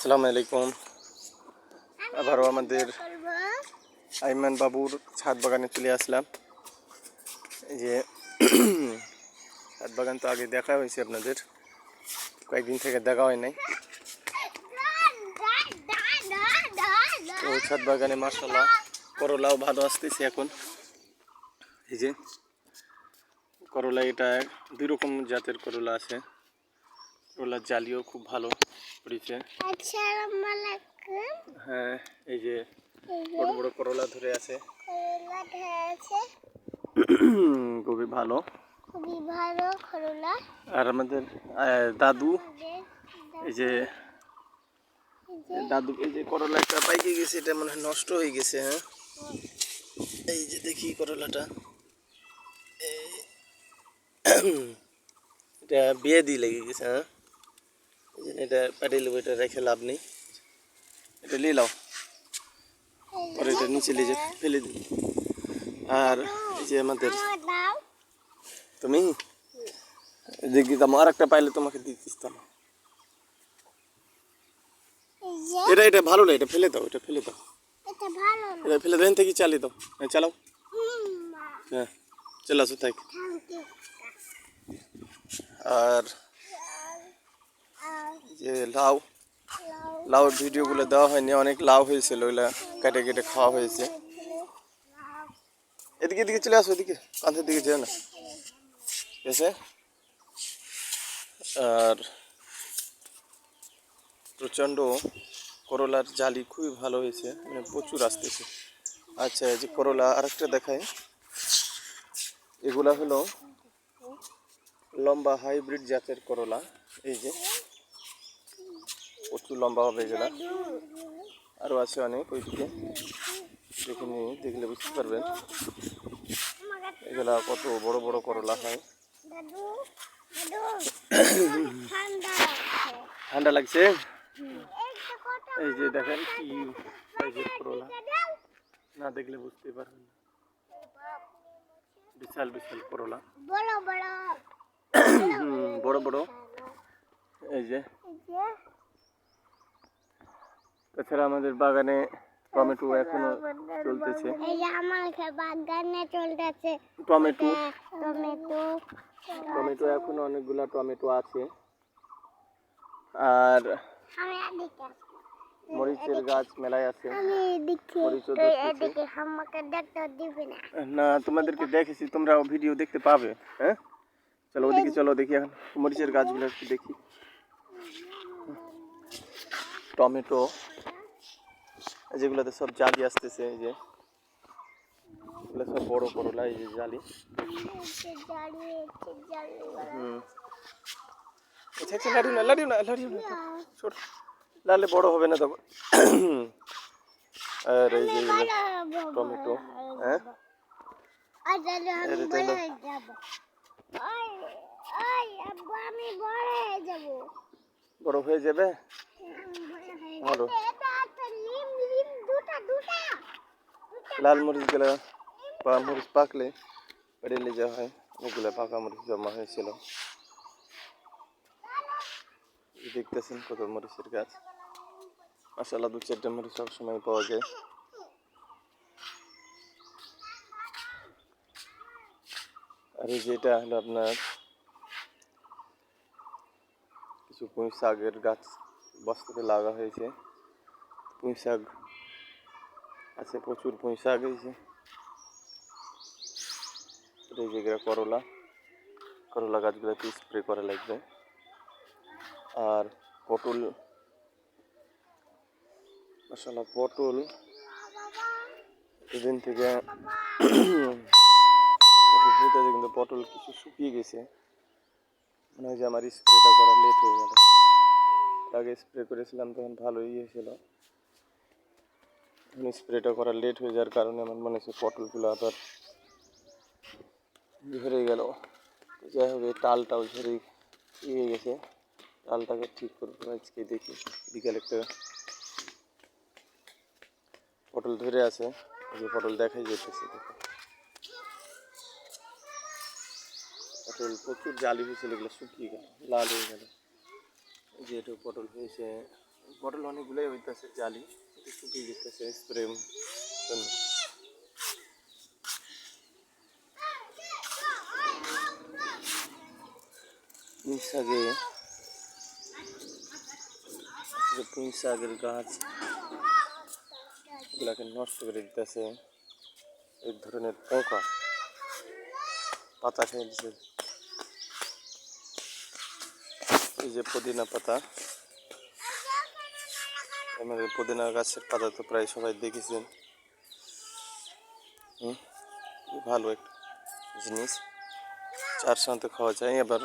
আসসালামু আলাইকুম। আবারও আমাদের আইমান বাবুর ছাদ বাগানে চলে আসলাম। যে ছাদ বাগান তো আগে দেখা হয়েছে আপনাদের। কয়েকদিন থেকে দেখা হয় নাই। তো ছাদ বাগানে মাসাল্লাহ করলাও ভালো আসতেছে এখন। এই যে করলা এটা দুই রকম জাতের করলা আছে। করলার জালিও খুব ভালো। পড়েছে। আলাইকুম হ্যাঁ এই যে বড় বড় করলা ধরে আছে। করলা ধরেছে খুবই ভালো। খুবই ভালো করলা। আর আমাদের দাদু এই যে দাদু এই যে করলা একটা পাইকে গেছে এটা মনে হয় নষ্ট হয়ে গেছে হ্যাঁ? এই যে দেখি করলাটা। এই- এটা বিয়ে দিয়ে লেগে গেছে হ্যাঁ? এটা নেব এটা রেখে লাভ নেই। এটা নিয়ে এই পরে এটা নিচে নিয়ে যে ফেলে দিই। আর এই যে আমাদের তুমি? দেখি দাম আর একটা পাইলে তোমাকে দিতাম এটা এটা ভালো না এটা ফেলে দাও এটা ফেলে দাও। এটা ফেলে দেন থেকে চালিয়ে দাও। হ্যাঁ চালাও। হ্যাঁ চলে আসো তাই আর যে লাউ লাউ লাউ ভিডিওগুলো দেওয়া হয়নি, অনেক লাউ হয়েছিল, ওইগুলা কেটে কেটে খাওয়া হয়েছে। এদিকে এদিকে চলে আসো এদিকে কাঁধের দিকে যেও না। এসে আর প্রচণ্ড করলার জালি খুবই ভালো হয়েছে মানে প্রচুর আসতেছে। আচ্ছা যে করলা, আরেকটা দেখায় এগুলা হলো লম্বা হাইব্রিড জাতের করলা, এই যে। প্রচুর লম্বা হবে এগুলা আরও আছে অনেক ওইদিকে। দেখে নিয়ে দেখলে বুঝতে পারবেন। এগুলা কত বড় বড় করলা হয়। ঠান্ডা লাগছে? এই যে দেখেন কি করলা। না দেখলে বুঝতে পারবেন বিশাল বিশাল করলা। বড় বড়। এই যে। তাছাড়া আমাদের বাগানে টমেটো এখনও চলতেছে। এই যে আমার বাগানে চলতেছে। টমেটো। টমেটো। টমেটো এখনও অনেকগুলা টমেটো আছে। আর মরিচের গাছ মেলায় আছে। না। তোমাদেরকে দেখেছি তোমরা ভিডিও দেখতে পাবে হ্যাঁ? চলো ওদিকে চলো দেখি এখন। মরিচের গাছগুলো একটু দেখি। টমেটো। যেগুলোতে সব জালি আসতেছে, এই যে। এগুলো সব বড় করলা এই যে জালি। হুম। আচ্ছা আচ্ছা লাড়িও না লাড়িও না লাড়িও না ছোট। লালে বড় হবে না তখন। আর এই যে টমেটো, হয়ে? বড় হয়ে যাবে? ভালো। লাল মরিচগুলা বা মরিচ পাকলে পেড়ে যাওয়া হয় অনেকগুলো পাকা মরিচ জমা হয়েছিল। দেখতেছেন কত মরিচের গাছ। মশালা দু চারটে মরিচ সব সময় পাওয়া যায়। আর এই যে এটা হলো আপনার কিছু পুঁই শাকের গাছ, বস্তাতে লাগা হয়েছে। পুঁই শাক আছে প্রচুর পুঁই শাক এই যে এটা এই করলা। করলা গাছগুলোতে স্প্রে করা লাগবে। আর পটল মশালা পটল এদিন থেকে কিন্তু পটল কিছু শুকিয়ে গেছে। মনে হয় যে আমার স্প্রেটা করা লেট হয়ে গেল। আগে স্প্রে করেছিলাম, তখন ভালোই হয়েছিল। এখন স্প্রেটা করা লেট হয়ে যাওয়ার কারণে আমার মনে হচ্ছে পটলগুলো আবার ঝরে গেল। যাই হোক, এই টালটাও ঝরে ইয়ে গেছে। টালটাকে ঠিক করব আজকে দেখি। বিকালে একটা পটল ধরে আছে। যে পটল দেখাই যেতেছে দেখো পটল প্রচুর জালি হয়েছিল, এগুলো শুকিয়ে গেল, লাল হয়ে গেল। যেহেতু পটল হয়েছে। পটল অনেকগুলোই হইতেছে, জালি। কিন্তু শুকিয়ে যেতেছে স্প্রে জন্য পুঁই শাকে শাকের গাছ, এগুলাকে নষ্ট করে দিতেছে। এক ধরনের পোকা। পাতা খেয়ে দিচ্ছে এই যে পুদিনা পাতা। আমাদের পুদিনা গাছের পাতা তো প্রায় সবাই দেখেছেন। ভালো একটা জিনিস। চার সাথে খাওয়া যায় আবার